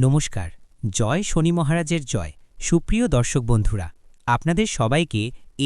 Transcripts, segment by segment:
নমস্কার, জয় শনি মহারাজের জয়। সুপ্রিয় দর্শক বন্ধুরা, আপনাদের সবাইকে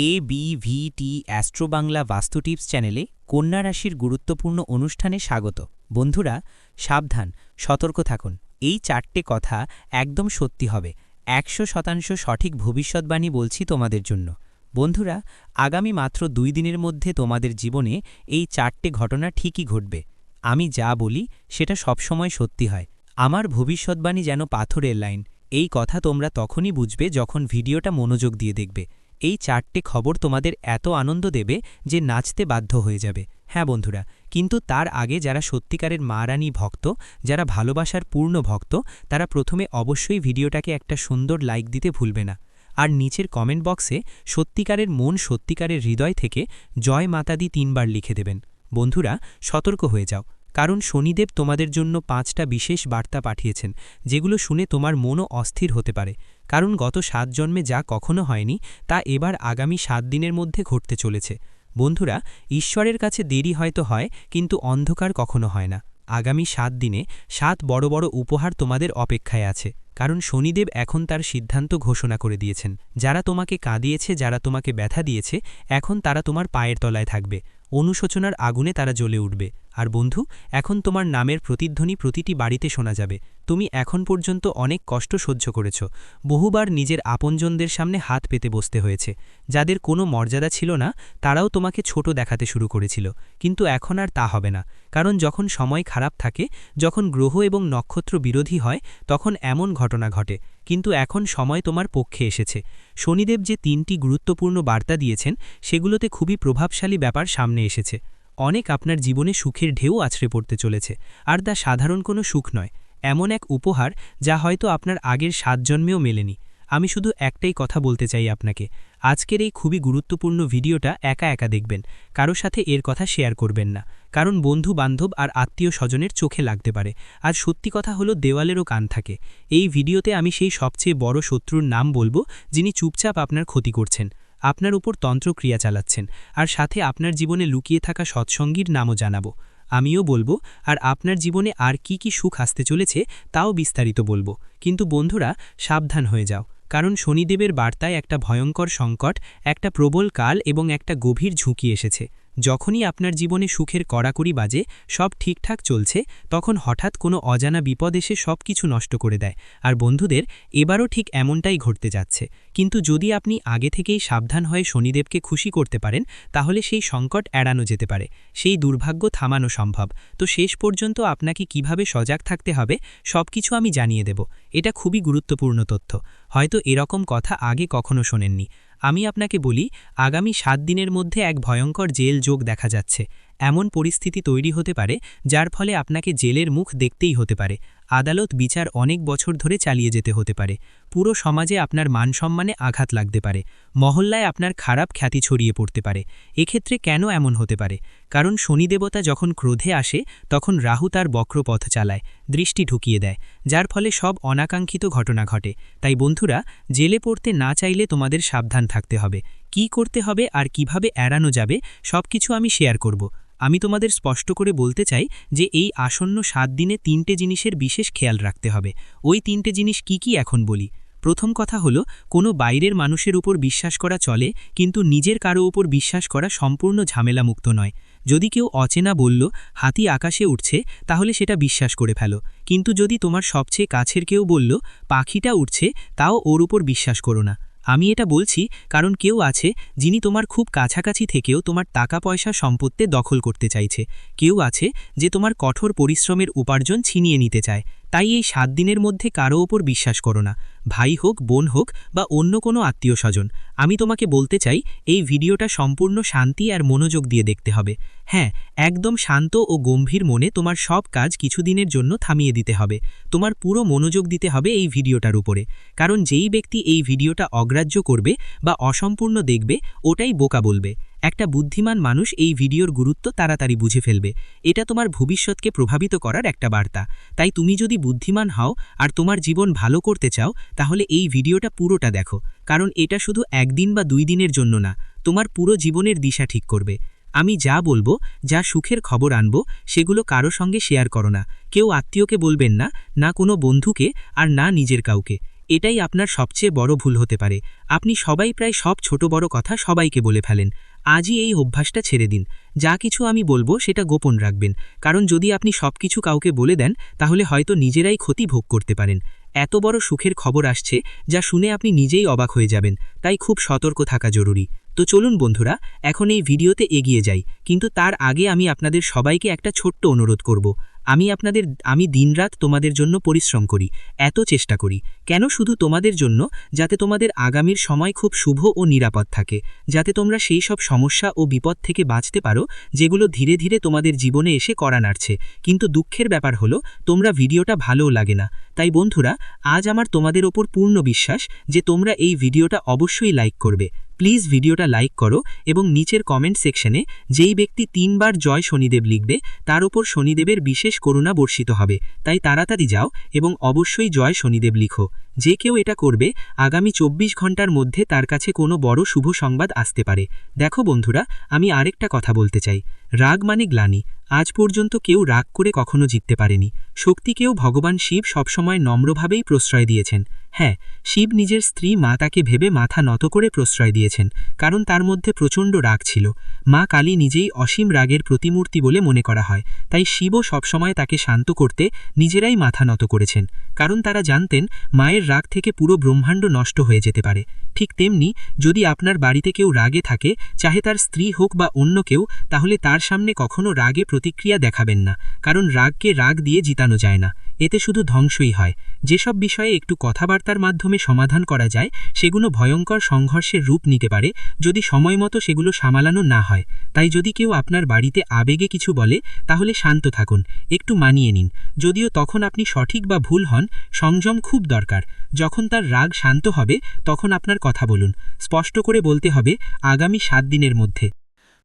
A B V T astro Bangla Vastu tips চ্যানেলে কন্যা রাশির গুরুত্বপূর্ণ অনুষ্ঠানে স্বাগত। বন্ধুরা, সাবধান, সতর্ক থাকুন। এই চারটে কথা একদম সত্যি হবে। একশো শতাংশ সঠিক ভবিষ্যৎবাণী বলছি তোমাদের জন্য। বন্ধুরা, আগামী মাত্র দুই দিনের মধ্যে তোমাদের জীবনে এই চারটে ঘটনা ঠিকই ঘটবে। আমি যা বলি, সেটা সবসময় সত্যি হয়। আমার ভবিষ্যৎবাণী যেন পাথরের লাইন। এই কথা তোমরা তখনই বুঝবে যখন ভিডিওটা মনোযোগ দিয়ে দেখবে। এই চারটে খবর তোমাদের এত আনন্দ দেবে যে নাচতে বাধ্য হয়ে যাবে। হ্যাঁ বন্ধুরা, কিন্তু তার আগে যারা সত্যিকারের মারানি ভক্ত, যারা ভালোবাসার পূর্ণ ভক্ত, তারা প্রথমে অবশ্যই ভিডিওটাকে একটা সুন্দর লাইক দিতে ভুলবে না। আর নিচের কমেন্ট বক্সে সত্যিকারের মন সত্যিকারের হৃদয় থেকে জয় মাতাদি তিনবার লিখে দেবেন। বন্ধুরা, সতর্ক হয়ে যাও। কারণ শনিদেব তোমাদের জন্য পাঁচটা বিশেষ বার্তা পাঠিয়েছেন, যেগুলো শুনে তোমার মনও অস্থির হতে পারে। কারণ গত সাত জন্মে যা কখনো হয়নি, তা এবার আগামী সাত দিনের মধ্যে ঘটতে চলেছে। বন্ধুরা, ঈশ্বরের কাছে দেরি হয়তো হয়, কিন্তু অন্ধকার কখনো হয় না। আগামী সাত দিনে সাত বড় বড় উপহার তোমাদের অপেক্ষায় আছে। কারণ শনিদেব এখন তার সিদ্ধান্ত ঘোষণা করে দিয়েছেন। যারা তোমাকে কাঁদিয়েছে, যারা তোমাকে ব্যথা দিয়েছে, এখন তারা তোমার পায়ের তলায় থাকবে। অনুশোচনার আগুনে তারা জ্বলে উঠবে। আর বন্ধু, এখন তোমার নামের প্রতিধ্বনি প্রতিটি বাড়িতে শোনা যাবে। তুমি এখন পর্যন্ত অনেক কষ্ট সহ্য করেছ। বহুবার নিজের আপনজনদের সামনে হাত পেতে বসতে হয়েছে। যাদের কোনো মর্যাদা ছিল না, তারাও তোমাকে ছোট দেখাতে শুরু করেছিল। কিন্তু এখন আর তা হবে না। কারণ যখন সময় খারাপ থাকে, যখন গ্রহ এবং নক্ষত্র বিরোধী হয়, তখন এমন ঘটনা ঘটে। কিন্তু এখন সময় তোমার পক্ষে এসেছে। শনিদেব যে তিনটি গুরুত্বপূর্ণ বার্তা দিয়েছেন, সেগুলোতে খুবই প্রভাবশালী ব্যাপার সামনে এসেছে। অনেক আপনার জীবনে সুখের ঢেউ আছড়ে পড়তে চলেছে, আর তা সাধারণ কোনো সুখ নয়, এমন এক উপহার যা হয়তো আপনার আগের সাত জন্মেও মেলেনি। আমি শুধু একটাই কথা বলতে চাই আপনাকে, আজকের এই খুবই গুরুত্বপূর্ণ ভিডিওটা একা একা দেখবেন, কারও সাথে এর কথা শেয়ার করবেন না, কারণ বন্ধু বান্ধব আর আত্মীয় স্বজনের চোখে লাগতে পারে, আর সত্যি কথা হলো দেওয়ালেরও কান থাকে। এই ভিডিওতে আমি সেই সবচেয়ে বড় শত্রুর নাম বলব যিনি চুপচাপ আপনার ক্ষতি করছেন। আপনার উপর তন্ত্রক্রিয়া চালাচ্ছেন, আর সাথে আপনার জীবনে লুকিয়ে থাকা সৎসঙ্গীর নামও জানাব। আমিও বলব, আর আপনার জীবনে আর কি কি সুখ আসতে চলেছে, তাও বিস্তারিত বলব। কিন্তু বন্ধুরা, সাবধান হয়ে যাও, কারণ শনিদেবের বার্তায় একটা ভয়ঙ্কর সংকট, একটা প্রবল কাল এবং একটা গভীর ঝুঁকি এসেছে। যখনই আপনার জীবনে সুখের কড়াকড়ি বাজে, সব ঠিকঠাক চলছে, তখন হঠাৎ কোনো অজানা বিপদ এসে সব কিছু নষ্ট করে দেয়। আর বন্ধুদের, এবারও ঠিক এমনটাই ঘটতে যাচ্ছে। কিন্তু যদি আপনি আগে থেকেই সাবধান হয়ে শনিদেবকে খুশি করতে পারেন, তাহলে সেই সংকট এড়ানো যেতে পারে। সেই দুর্ভাগ্য থামানো সম্ভব। তো শেষ পর্যন্ত আপনাকে কীভাবে সজাগ থাকতে হবে, সব কিছু আমি জানিয়ে দেব। এটা খুবই গুরুত্বপূর্ণ তথ্য। হয়তো এরকম কথা আগে কখনো শোনেননি। আমি আপনাকে বলি, আগামী সাত দিনের মধ্যে এক ভয়ঙ্কর জেল যোগ দেখা যাচ্ছে। এমন পরিস্থিতি তৈরি হতে পারে, যার ফলে আপনাকে জেলের মুখ দেখতেই হতে পারে। আদালত বিচার অনেক বছর ধরে চালিয়ে যেতে হতে পারে। পুরো সমাজে আপনার মান সম্মানে আঘাত লাগতে পারে। মহল্লায় আপনার খারাপ খ্যাতি ছড়িয়ে পড়তে পারে। এক্ষেত্রে কেন এমন হতে পারে? কারণ শনিদেবতা যখন ক্রোধে আসে, তখন রাহু তার বক্রপথ চালায়, দৃষ্টি ঢুকিয়ে দেয়, যার ফলে সব অনাকাঙ্ক্ষিত ঘটনা ঘটে। তাই বন্ধুরা, জেলে পড়তে না চাইলে তোমাদের সাবধান থাকতে হবে। কি করতে হবে আর কীভাবে এড়ানো যাবে সব কিছু আমি শেয়ার করব। আমি তোমাদের স্পষ্ট করে বলতে চাই যে এই আসন্ন সাত দিনে তিনটে জিনিসের বিশেষ খেয়াল রাখতে হবে। ওই তিনটে জিনিস কি কি এখন বলি? প্রথম কথা হলো, কোনো বাইরের মানুষের উপর বিশ্বাস করা চলে, কিন্তু নিজের কারও উপর বিশ্বাস করা সম্পূর্ণ ঝামেলামুক্ত নয়। যদি কেউ অচেনা বলল, হাতি আকাশে উঠছে তাহলে সেটা বিশ্বাস করে ফেলো। কিন্তু যদি তোমার সবচেয়ে কাছের কেউ বলল, পাখিটা উঠছে তাও ওর উপর বিশ্বাস করো না। আমি এটা বলছি কারণ কেউ আছে যিনি তোমার খুব কাছাকাছি থেকেও তোমার টাকা পয়সা সম্পত্তি দখল করতে চাইছে। কেউ আছে যে তোমার কঠোর পরিশ্রমের উপার্জন ছিনিয়ে নিতে চায়। তাই এই সাত দিনের মধ্যে কারও ওপর বিশ্বাস করো না। ভাই হোক, বোন হোক বা অন্য কোনো আত্মীয় স্বজন, আমি তোমাকে বলতে চাই, এই ভিডিওটা সম্পূর্ণ শান্তি আর মনোযোগ দিয়ে দেখতে হবে। হ্যাঁ একদম শান্ত ও গম্ভীর মনে তোমার সব কাজ কিছুদিনের জন্য থামিয়ে দিতে হবে। তোমার পুরো মনোযোগ দিতে হবে এই ভিডিওটার উপরে। কারণ যেই ব্যক্তি এই ভিডিওটা অগ্রাহ্য করবে বা অসম্পূর্ণ দেখবে, ওটাই বোকা বলবে। একটা বুদ্ধিমান মানুষ এই ভিডিওর গুরুত্ব তাড়াতাড়ি বুঝে ফেলবে। এটা তোমার ভবিষ্যৎকে প্রভাবিত করার একটা বার্তা। তাই তুমি যদি বুদ্ধিমান হও আর তোমার জীবন ভালো করতে চাও, তাহলে এই ভিডিওটা পুরোটা দেখো। কারণ এটা শুধু একদিন বা দুই দিনের জন্য না, তোমার পুরো জীবনের দিশা ঠিক করবে। আমি যা বলব, যা সুখের খবর আনব, সেগুলো কারও সঙ্গে শেয়ার করো না। কেউ আত্মীয়কে বলবেন না না কোনো বন্ধুকে আর না নিজের কাউকে। এটাই আপনার সবচেয়ে বড় ভুল হতে পারে। আপনি সবাই প্রায় সব ছোট বড় কথা সবাইকে বলে ফেলেন। আজই এই অভ্যাসটা ছেড়ে দিন। যা কিছু আমি বলব সেটা গোপন রাখবেন। কারণ যদি আপনি সব কিছু কাউকে বলে দেন, তাহলে হয়তো নিজেরাই ক্ষতি ভোগ করতে পারেন। এত বড় সুখের খবর আসছে, যা শুনে আপনি নিজেই অবাক হয়ে যাবেন। তাই খুব সতর্ক থাকা জরুরি। তো চলুন বন্ধুরা, এখন এই ভিডিওতে এগিয়ে যাই। কিন্তু তার আগে আমি আপনাদের সবাইকে একটা ছোট্ট অনুরোধ করব। আমি আপনাদের, আমি দিনরাত তোমাদের জন্য পরিশ্রম করি, এত চেষ্টা করি। কেন শুধু তোমাদের জন্য? যাতে তোমাদের আগামীর সময় খুব শুভ ও নিরাপদ থাকে। যাতে তোমরা সেই সব সমস্যা ও বিপদ থেকে বাঁচতে পারো, যেগুলো ধীরে ধীরে তোমাদের জীবনে এসে করা নাড়ছে। কিন্তু দুঃখের ব্যাপার হলো, তোমরা ভিডিওটা ভালোও লাগে না। তাই বন্ধুরা, আজ আমার তোমাদের ওপর পূর্ণ বিশ্বাস যে তোমরা এই ভিডিওটা অবশ্যই লাইক করবে। প্লিজ ভিডিওটা লাইক করো এবং নিচের কমেন্ট সেকশনে যেই ব্যক্তি তিনবার জয় শনিদেব লিখবে, তার ওপর শনিদেবের বিশেষ করুণা বর্ষিত হবে। তাই তাড়াতাড়ি যাও এবং অবশ্যই জয় শনিদেব লিখো। যে কেউ এটা করবে, আগামী চব্বিশ ঘণ্টার মধ্যে তার কাছে কোনো বড় শুভ সংবাদ আসতে পারে। দেখো বন্ধুরা, আমি আরেকটা কথা বলতে চাই। রাগ মানে গ্লানি। আজ পর্যন্ত কেউ রাগ করে কখনো জিততে পারেনি। শক্তিকেও ভগবান শিব সবসময় নম্রভাবেই প্রশ্রয় দিয়েছেন। হ্যাঁ শিব নিজের স্ত্রী মা তাকে ভেবে মাথা নত করে প্রশ্রয় দিয়েছেন, কারণ তার মধ্যে প্রচণ্ড রাগ ছিল। মা কালী নিজেই অসীম রাগের প্রতিমূর্তি বলে মনে করা হয়, তাই শিবও সবসময় তাকে শান্ত করতে নিজেরাই মাথা নত করেছেন, কারণ তারা জানতেন মায়ের রাগ থেকে পুরো ব্রহ্মাণ্ড নষ্ট হয়ে যেতে পারে। ঠিক তেমনি যদি আপনার বাড়িতে কেউ রাগে থাকে, চাহে তার স্ত্রী হোক বা অন্য কেউ, তাহলে তার সামনে কখনো রাগে প্রতিক্রিয়া দেখাবেন না, কারণ রাগকে রাগ দিয়ে জিতানো যায় না। এতে শুধু ধ্বংসই হয়। যেসব বিষয়ে একটু কথাবার্তার মাধ্যমে সমাধান করা যায়, সেগুলো ভয়ঙ্কর সংঘর্ষের রূপ নিতে পারে, যদি সময় মতো সেগুলো সামালানো না হয়। তাই যদি কেউ আপনার বাড়িতে আবেগে কিছু বলে, তাহলে শান্ত থাকুন, একটু মানিয়ে নিন। যদিও তখন আপনি সঠিক বা ভুল হন, সংযম খুব দরকার। যখন তার রাগ শান্ত হবে, তখন আপনার কথা বলুন। স্পষ্ট করে বলতে হবে, আগামী সাত দিনের মধ্যে।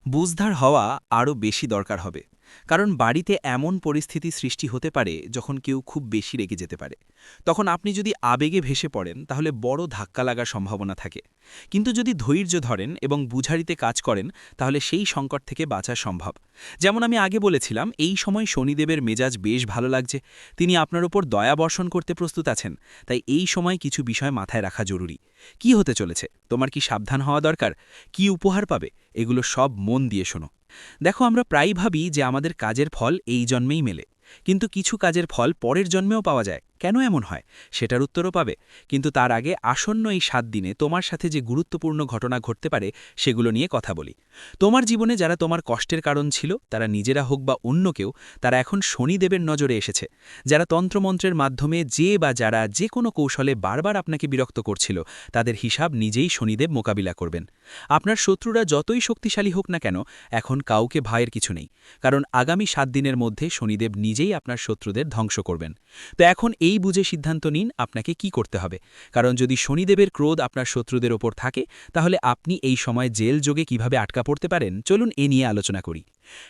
বুঝদার হওয়া আরও বেশি দরকার হবে। কারণ বাড়িতে এমন পরিস্থিতি সৃষ্টি হতে পারে যখন কেউ খুব বেশি রেগে যেতে পারে। তখন আপনি যদি আবেগে ভেসে পড়েন, তাহলে বড় ধাক্কা লাগার সম্ভাবনা থাকে। কিন্তু যদি ধৈর্য ধরেন এবং বুঝারিতে কাজ করেন, তাহলে সেই সংকট থেকে বাঁচা সম্ভব। যেমন আমি আগে বলেছিলাম, এই সময় শনিদেবের মেজাজ বেশ ভালো লাগছে। তিনি আপনার ওপর দয়া বর্ষণ করতে প্রস্তুত আছেন। তাই এই সময় কিছু বিষয় মাথায় রাখা জরুরি। কি হতে চলেছে? তোমার কি সাবধান হওয়া দরকার? কি উপহার পাবে? এগুলো সব মন দিয়ে শোনো। দেখো, আমরা প্রায়ই ভাবি যে আমাদের কাজের ফল এই জন্মেই মেলে, কিন্তু কিছু কাজের ফল পরের জন্মেও পাওয়া যায়। কেন এমন হয়? সেটার উত্তরও পাবে। কিন্তু তার আগে আসন্ন এই সাত দিনে তোমার সাথে যে গুরুত্বপূর্ণ ঘটনা ঘটতে পারে, সেগুলো নিয়ে কথা বলি। তোমার জীবনে যারা তোমার কষ্টের কারণ ছিল, তারা নিজেরা হোক বা অন্য কেউ, তারা এখন শনিদেবের নজরে এসেছে। যারা তন্ত্রমন্ত্রের মাধ্যমে যে বা যারা যে কোনো কৌশলে বারবার আপনাকে বিরক্ত করছিল, তাদের হিসাব নিজেই শনিদেব মোকাবিলা করবেন। আপনার শত্রুরা যতই শক্তিশালী হোক না কেন, এখন কাউকে ভয়ের কিছু নেই। কারণ আগামী সাত দিনের মধ্যে শনিদেব নিজেই আপনার শত্রুদের ধ্বংস করবেন। তো এখন এই বুঝে সিদ্ধান্ত নিন আপনাকে কি করতে হবে। কারণ যদি শনিদেবের ক্রোধ আপনার শত্রুদের ওপর থাকে, তাহলে আপনি এই সময় জেল যোগে কীভাবে আটকা পড়তে পারেন, চলুন এ নিয়ে আলোচনা করি।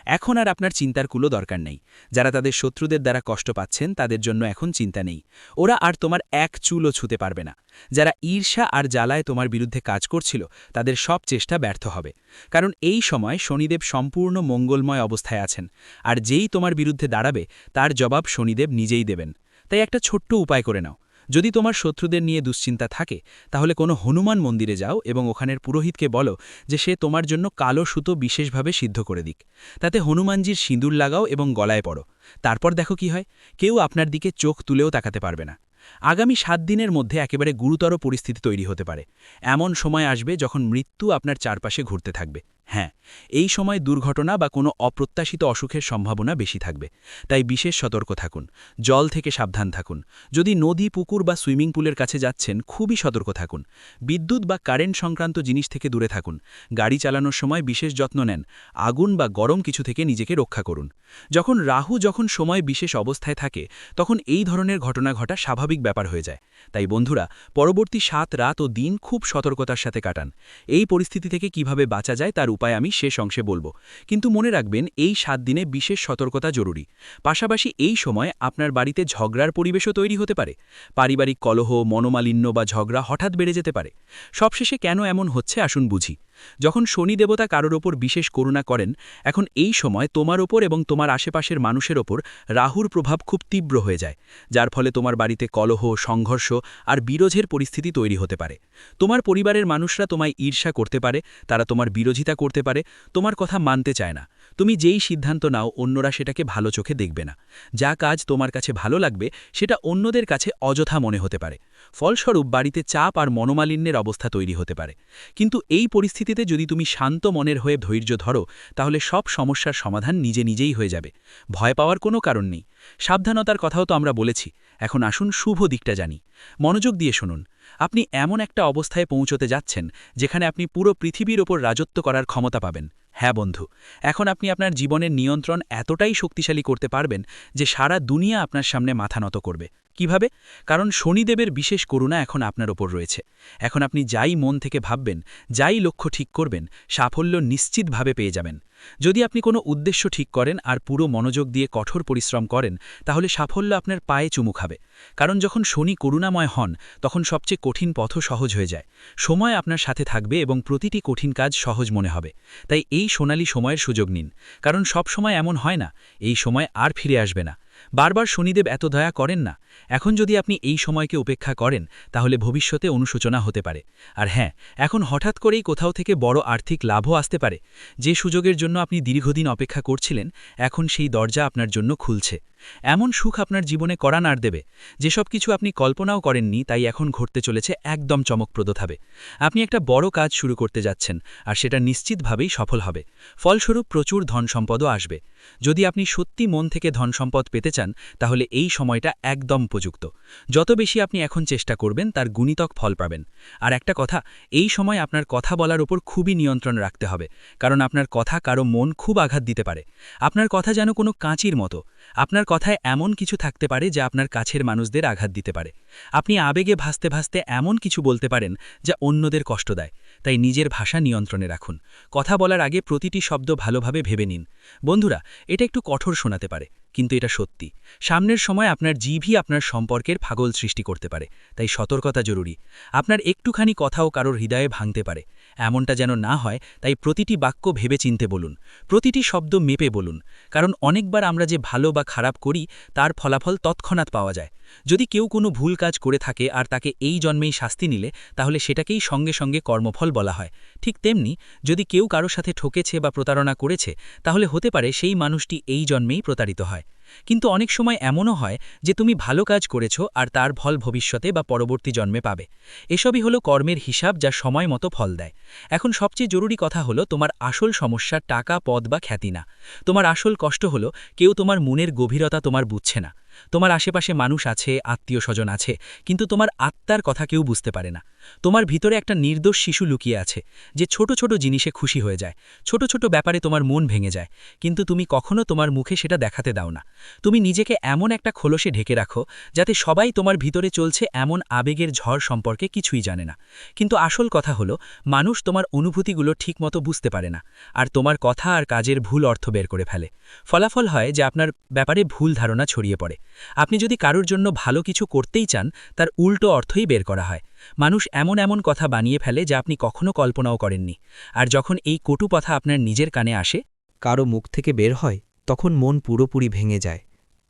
এখন আর আপনার চিন্তার কুলো দরকার নেই। যারা তাদের শত্রুদের দ্বারা কষ্ট পাচ্ছেন, তাদের জন্য এখন চিন্তা নেই। ওরা আর তোমার এক চুলও ছুতে পারবে না। যারা ঈর্ষা আর জ্বালায় তোমার বিরুদ্ধে কাজ করছিল, তাদের সব চেষ্টা ব্যর্থ হবে। কারণ এই সময় শনিদেব সম্পূর্ণ মঙ্গলময় অবস্থায় আছেন। আর যেই তোমার বিরুদ্ধে দাঁড়াবে, তার জবাব শনিদেব নিজেই দেবেন। তাই একটা ছোট্ট উপায় করে নাও। যদি তোমার শত্রুদের নিয়ে দুশ্চিন্তা থাকে, তাহলে কোনো হনুমান মন্দিরে যাও এবং ওখানের পুরোহিতকে বলো যে সে তোমার জন্য কালো সুতো বিশেষভাবে সিদ্ধ করে দিক। তাতে হনুমানজির সিঁদুর লাগাও এবং গলায় পড়ো। তারপর দেখো কি হয়, কেউ আপনার দিকে চোখ তুলেও তাকাতে পারবে না। আগামী সাত দিনের মধ্যে একেবারে গুরুতর পরিস্থিতি তৈরি হতে পারে। এমন সময় আসবে যখন মৃত্যু আপনার চারপাশে ঘুরতে থাকবে। হ্যাঁ এই সময় দুর্ঘটনা বা কোনো অপ্রত্যাশিত অসুখের সম্ভাবনা বেশি থাকবে। তাই বিশেষ সতর্ক থাকুন, জল থেকে সাবধান থাকুন। যদি নদী, পুকুর বা সুইমিং পুলের কাছে যাচ্ছেন, খুবই সতর্ক থাকুন। বিদ্যুৎ বা কারেন্ট সংক্রান্ত জিনিস থেকে দূরে থাকুন। গাড়ি চালানোর সময় বিশেষ যত্ন নেন। আগুন বা গরম কিছু থেকে নিজেকে রক্ষা করুন। যখন রাহু যখন সময় বিশেষ অবস্থায় থাকে, তখন এই ধরনের ঘটনা ঘটা স্বাভাবিক ব্যাপার হয়ে যায়। তাই বন্ধুরা, পরবর্তী সাত রাত ও দিন খুব সতর্কতার সাথে কাটান। এই পরিস্থিতি থেকে কীভাবে বাঁচা যায় তার উপায় আমি শেষ অংশে বলব। কিন্তু মনে রাখবেন, এই সাত দিনে বিশেষ সতর্কতা জরুরি। পাশাপাশি এই সময় আপনার বাড়িতে ঝগড়ার পরিবেশও তৈরি হতে পারে। পারিবারিক কলহ, মনোমালিন্য বা ঝগড়া হঠাৎ বেড়ে যেতে পারে। সবশেষে কেন এমন হচ্ছে আসুন বুঝি। যখন শনি দেবতা কারোর ওপর বিশেষ করুণা করেন, এখন এই সময় তোমার ওপর এবং তোমার আশেপাশের মানুষের ওপর রাহুর প্রভাব খুব তীব্র হয়ে যায়, যার ফলে তোমার বাড়িতে কলহ, সংঘর্ষ আর বিরোধের পরিস্থিতি তৈরি হতে পারে। তোমার পরিবারের মানুষরা তোমায় ঈর্ষা করতে পারে, তারা তোমার বিরোধিতা করতে পারে, তোমার কথা মানতে চায় না। তুমি যেই সিদ্ধান্ত নাও, অন্যরা সেটাকে ভালো চোখে দেখবে না। যা কাজ তোমার কাছে ভালো লাগবে, সেটা অন্যদের কাছে অযথা মনে হতে পারে। ফলস্বরূপ বাড়িতে চাপ আর মনোমালিন্যের অবস্থা তৈরি হতে পারে। কিন্তু এই পরিস্থিতিতে যদি তুমি শান্ত মনের হয়ে ধৈর্য ধরো, তাহলে সব সমস্যার সমাধান নিজে নিজেই হয়ে যাবে। ভয় পাওয়ার কোনো কারণ নেই। সাবধানতার কথাও তো আমরা বলেছি। এখন আসুন শুভ দিকটা জানি। মনোযোগ দিয়ে শুনুন। আপনি এমন একটা অবস্থায় পৌঁছতে যাচ্ছেন, যেখানে আপনি পুরো পৃথিবীর ওপর রাজত্ব করার ক্ষমতা পাবেন। হ্যাঁ বন্ধু, এখন আপনি আপনার জীবনের নিয়ন্ত্রণ এতটাই শক্তিশালী করতে পারবেন যে সারা দুনিয়া আপনার সামনে মাথা নত করবে। কীভাবে? কারণ শনিদেবের বিশেষ করুণা এখন আপনার ওপর রয়েছে। এখন আপনি যাই মন থেকে ভাববেন, যাই লক্ষ্য ঠিক করবেন, সাফল্য নিশ্চিতভাবে পেয়ে যাবেন। যদি আপনি কোনো উদ্দেশ্য ঠিক করেন আর পুরো মনোযোগ দিয়ে কঠোর পরিশ্রম করেন, তাহলে সাফল্য আপনার পায়ে চুমু খাবে। কারণ যখন শনি করুণাময় হন, তখন সবচেয়ে কঠিন পথও সহজ হয়ে যায়। সময় আপনার সাথে থাকবে এবং প্রতিটি কঠিন কাজ সহজ মনে হবে। তাই এই সোনালি সময়ের সুযোগ নিন। কারণ সব সময় এমন হয় না, এই সময় আর ফিরে আসবে না। বারবার শনিদেব এত দয়া করেন না। এখন যদি আপনি এই সময়কে উপেক্ষা করেন, তাহলে ভবিষ্যতে অনুশোচনা হতে পারে। আর হ্যাঁ এখন হঠাৎ করেই কোথাও থেকে বড় আর্থিক লাভও আসতে পারে। যে সুযোগের জন্য আপনি দীর্ঘদিন অপেক্ষা করছিলেন, এখন সেই দরজা আপনার জন্য খুলছে। এমন সুখ আপনার জীবনে করা নাড় দেবে। যেসব কিছু আপনি কল্পনাও করেননি, তাই এখন ঘটতে চলেছে একদম চমকপ্রদভাবে। আপনি একটা বড় কাজ শুরু করতে যাচ্ছেন, আর সেটা নিশ্চিতভাবেই সফল হবে। ফলস্বরূপ প্রচুর ধন সম্পদও আসবে। যদি আপনি সত্যি মন থেকে ধন সম্পদ পেতে চান, তাহলে এই সময়টা একদম উপযুক্ত। যত বেশি আপনি এখন চেষ্টা করবেন, তার গুণিতক ফল পাবেন। আর একটা কথা, এই সময় আপনার কথা বলার ওপর খুবই নিয়ন্ত্রণ রাখতে হবে, কারণ আপনার কথা কারও মন খুব আঘাত দিতে পারে। আপনার কথা যেন কোনো কাঁচির মতো, আপনার কথায় এমন কিছু থাকতে পারে যা আপনার কাছের মানুষদের আঘাত দিতে পারে। আপনি আবেগে ভাসতে ভাসতে এমন কিছু বলতে পারেন যা অন্যদের কষ্ট দেয়। তাই নিজের ভাষা নিয়ন্ত্রণে রাখুন। কথা বলার আগে প্রতিটি শব্দ ভালোভাবে ভেবে নিন। বন্ধুরা, এটা একটু কঠোর শোনাতে পারে। কিন্তু এটা সত্যি। সামনের সময় আপনার জিভই আপনার সম্পর্কের ফাগল সৃষ্টি করতে পারে, তাই সতর্কতা জরুরি। আপনার একটুখানি কথাও কারোর হৃদয়ে ভাঙতে পারে। এমনটা যেন না হয়, তাই প্রতিটি বাক্য ভেবে চিনতে বলুন, প্রতিটি শব্দ মেপে বলুন, কারণ অনেকবার আমরা যে ভালো বা খারাপ করি, তার ফলাফল তৎক্ষণাৎ পাওয়া যায়। যদি কেউ কোনো ভুল কাজ করে থাকে আর তাকে এই জন্মেই শাস্তি নিলে, তাহলে সেটাকেই সঙ্গে সঙ্গে কর্মফল বলা হয়। ঠিক তেমনি, যদি কেউ কারও সাথে ঠকেছে বা প্রতারণা করেছে, তাহলে হতে পারে সেই মানুষটি এই জন্মেই প্রতারিত হয়। কিন্তু অনেক সময় এমনও হয় যে তুমি ভালো কাজ করেছ আর তার ফল ভবিষ্যতে বা পরবর্তী জন্মে পাবে। এসবই হলো কর্মের হিসাব যা সময় মতো ফল দেয়। এখন সবচেয়ে জরুরি কথা হলো তোমার আসল সমস্যা টাকা, পদ বা খ্যাতি না। তোমার আসল কষ্ট হলো কেউ তোমার মনের গভীরতা তোমার বুঝছে না। তোমার আশেপাশে মানুষ আছে আত্মীয় স্বজন আছে, কিন্তু তোমার আত্মার কথা কেউ বুঝতে পারে না। তোমার ভিতরে একটা নির্দোষ শিশু লুকিয়ে আছে, যে ছোট ছোট জিনিসে খুশি হয়ে যায়, ছোট ছোট ব্যাপারে তোমার মন ভেঙে যায়, কিন্তু তুমি কখনো তোমার মুখে সেটা দেখাতে দাও না। তুমি নিজেকে এমন একটা খোলসে ঢেকে রাখো, যাতে সবাই তোমার ভিতরে চলছে এমন আবেগের ঝড় সম্পর্কে কিছুই জানে না। কিন্তু আসল কথা হলো, মানুষ তোমার অনুভূতিগুলো ঠিকমতো বুঝতে পারে না, আর তোমার কথা আর কাজের ভুল অর্থ বের করে ফেলে। ফলাফল হয় যে আপনার ব্যাপারে ভুল ধারণা ছড়িয়ে পড়ে। আপনি যদি কারোর জন্য ভালো কিছু করতেই চান, তার উল্টো অর্থই বের করা হয়। মানুষ এমন এমন কথা বানিয়ে ফেলে যা আপনি কখনো কল্পনাও করেননি। আর যখন এই কটু কথা আপনার নিজের কানে আসে, কারও মুখ থেকে বের হয়, তখন মন পুরোপুরি ভেঙে যায়।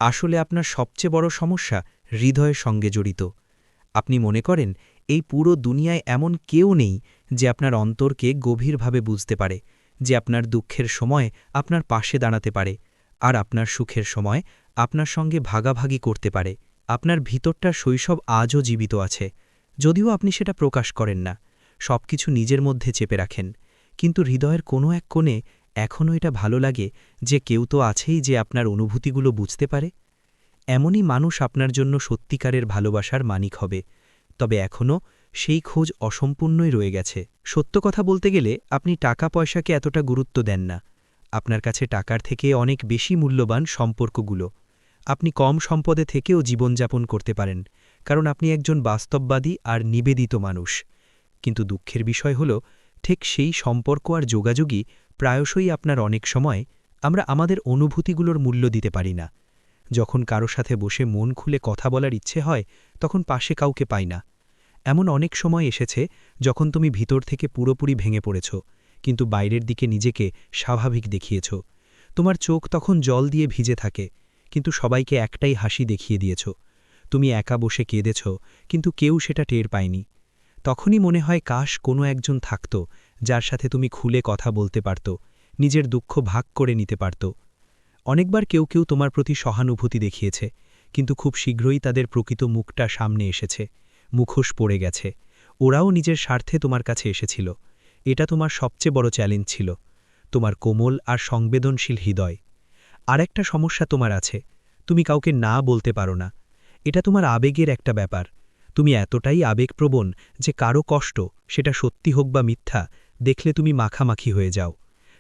আসলে আপনার সবচেয়ে বড় সমস্যা হৃদয়ের সঙ্গে জড়িত। আপনি মনে করেন, এই পুরো দুনিয়ায় এমন কেউ নেই যে আপনার অন্তরকে গভীরভাবে বুঝতে পারে, যে আপনার দুঃখের সময় আপনার পাশে দাঁড়াতে পারে। আর আপনার সুখের সময় আপনার সঙ্গে ভাগাভাগি করতে পারে। আপনার ভিতরটার শৈশব আজও জীবিত আছে। যদিও আপনি সেটা প্রকাশ করেন না। সবকিছু নিজের মধ্যে চেপে রাখেন। কিন্তু হৃদয়ের কোনো এক কোণে এখনও এটা ভালো লাগে যে কেউ তো আছেই যে আপনার অনুভূতিগুলো বুঝতে পারে। এমনই মানুষ আপনার জন্য সত্যিকারের ভালোবাসার মানিক হবে। তবে এখনও সেই খোঁজ অসম্পূর্ণই রয়ে গেছে। সত্য কথা বলতে গেলে আপনি টাকা পয়সাকে এতটা গুরুত্ব দেন না। আপনার কাছে টাকার থেকে অনেক বেশি মূল্যবান সম্পর্কগুলো। আপনি কম সম্পদে থেকেও জীবনযাপন করতে পারেন, কারণ আপনি একজন বাস্তববাদী আর নিবেদিত মানুষ। কিন্তু দুঃখের বিষয় হল, ঠিক সেই সম্পর্ক আর যোগাযোগই প্রায়শই আপনার অনেক সময় আমরা আমাদের অনুভূতিগুলোর মূল্য দিতে পারি না। যখন কারও সাথে বসে মন খুলে কথা বলার ইচ্ছে হয়, তখন পাশে কাউকে পাই না। এমন অনেক সময় এসেছে, যখন তুমি ভিতর থেকে পুরোপুরি ভেঙে পড়েছ। কিন্তু বাইরের দিকে নিজেকে স্বাভাবিক দেখিয়েছ। তোমার চোখ তখন জল দিয়ে ভিজে থাকে, কিন্তু সবাইকে একটাই হাসি দেখিয়ে দিয়েছ। তুমি একা বসে কেঁদেছ, কিন্তু কেউ সেটা টের পায়নি। তখনই মনে হয় কাশ কোনো একজন থাকত, যার সাথে তুমি খুলে কথা বলতে পারত, নিজের দুঃখ ভাগ করে নিতে পারত। অনেকবার কেউ কেউ তোমার প্রতি সহানুভূতি দেখিয়েছে, কিন্তু খুব শীঘ্রই তাদের প্রকৃত মুখটা সামনে এসেছে, মুখোশ পড়ে গেছে। ওরাও নিজের স্বার্থে তোমার কাছে এসেছিল। এটা তোমার সবচেয়ে বড় চ্যালেঞ্জ ছিল, তোমার কোমল আর সংবেদনশীল হৃদয়। আরেকটা সমস্যা তোমার আছে, তুমি কাউকে না বলতে পারো না। এটা তোমার আবেগের একটা ব্যাপার। তুমি এতটাই আবেগপ্রবণ যে কারও কষ্ট, সেটা সত্যি হোক বা মিথ্যা, দেখলে তুমি মাখামাখি হয়ে যাও।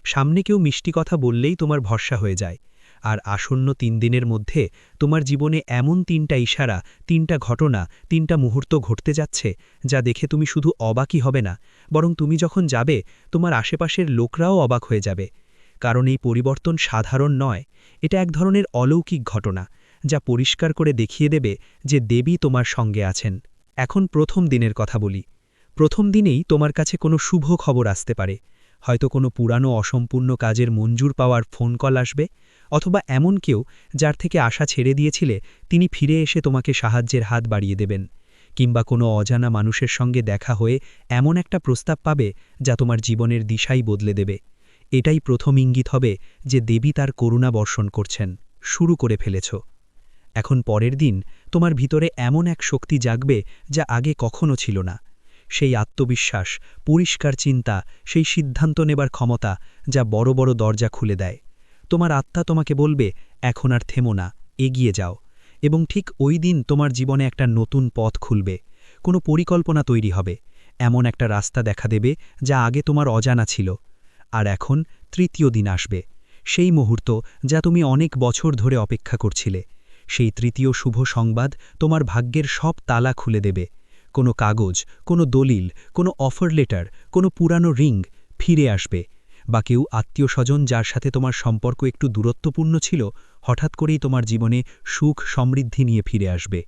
সামনে কেউ মিষ্টি কথা বললেই তোমার ভরসা হয়ে যায়। আর আসন্ন তিন দিনের মধ্যে তোমার জীবনে এমন তিনটা ইশারা, তিনটা ঘটনা, তিনটা মুহূর্ত ঘটতে যাচ্ছে, যা দেখে তুমি শুধু অবাকই হবে না, বরং তুমি যখন যাবে, তোমার আশেপাশের লোকরাও অবাক হয়ে যাবে। কারণ এই পরিবর্তন সাধারণ নয়, এটা এক ধরনের অলৌকিক ঘটনা, যা পরিষ্কার করে দেখিয়ে দেবে যে দেবী তোমার সঙ্গে আছেন। এখন প্রথম দিনের কথা বলি। প্রথম দিনেই তোমার কাছে কোনো শুভ খবর আসতে পারে। হয়তো কোনো পুরানো অসম্পূর্ণ কাজের মঞ্জুর পাওয়ার ফোন কল আসবে অথবা এমন কেউ যার থেকে আশা ছেড়ে দিয়েছিলে তিনি ফিরে এসে তোমাকে সাহায্যের হাত বাড়িয়ে দেবেন, কিংবা কোনো অজানা মানুষের সঙ্গে দেখা হয়ে এমন একটা প্রস্তাব পাবে যা তোমার জীবনের দিশাই বদলে দেবে। এটাই প্রথম ইঙ্গিত হবে যে দেবী তার করুণা বর্ষণ করছেন, শুরু করে ফেলেছ। এখন পরের দিন তোমার ভিতরে এমন এক শক্তি জাগবে যা আগে কখনো ছিল না। সেই আত্মবিশ্বাস, পরিষ্কার চিন্তা, সেই সিদ্ধান্ত নেবার ক্ষমতা যা বড় বড় দরজা খুলে দেয়। তোমার আত্মা তোমাকে বলবে, এখন আর থেমো না, এগিয়ে যাও। এবং ঠিক ওই দিন তোমার জীবনে একটা নতুন পথ খুলবে। কোনো পরিকল্পনা তৈরি হবে। এমন একটা রাস্তা দেখা দেবে যা আগে তোমার অজানা ছিল। আর এখন তৃতীয় দিন আসবে। সেই মুহূর্ত যা তুমি অনেক বছর ধরে অপেক্ষা করছিলে। সেই তৃতীয় শুভ সংবাদ তোমার ভাগ্যের সব তালা খুলে দেবে। কোনো কাগজ, কোনো দলিল, কোনো অফার লেটার, কোনো পুরানো রিং ফিরে আসবে। বা কেউ আত্মীয় স্বজন যার সাথে তোমার সম্পর্ক একটু দূরত্বপূর্ণ ছিল, হঠাৎ করেই তোমার জীবনে সুখ সমৃদ্ধি নিয়ে ফিরে আসবে।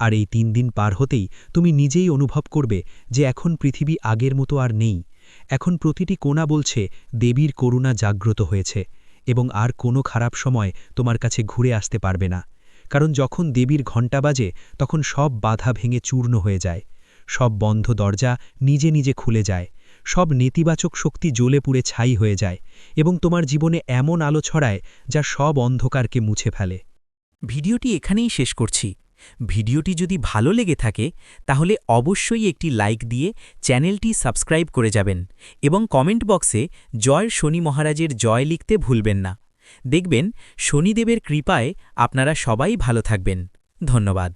আর এই তিন দিন পার হতেই তুমি নিজেই অনুভব করবে যে এখন পৃথিবী আগের মতো আর নেই। এখন প্রতিটি কোণা বলছে, দেবীর করুণা জাগ্রত হয়েছে এবং আর কোনো খারাপ সময় তোমার কাছে ঘুরে আসতে পারবে না। কারণ যখন দেবীর ঘণ্টা বাজে, তখন সব বাধা ভেঙে চূর্ণ হয়ে যায়। সব বন্ধ দরজা নিজে নিজে খুলে যায়। সব নেতিবাচক শক্তি জ্বলে পুড়ে ছাই হয়ে যায় এবং তোমার জীবনে এমন আলো ছড়ায় যা সব অন্ধকারকে মুছে ফেলে। ভিডিওটি এখানেই শেষ করছি। ভিডিওটি যদি ভালো লেগে থাকে, তাহলে অবশ্যই একটি লাইক দিয়ে চ্যানেলটি সাবস্ক্রাইব করে যাবেন এবং কমেন্ট বক্সে জয় শনি মহারাজের জয় লিখতে ভুলবেন না। দেখবেন শনিদেবের কৃপায় আপনারা সবাই ভালো থাকবেন। ধন্যবাদ।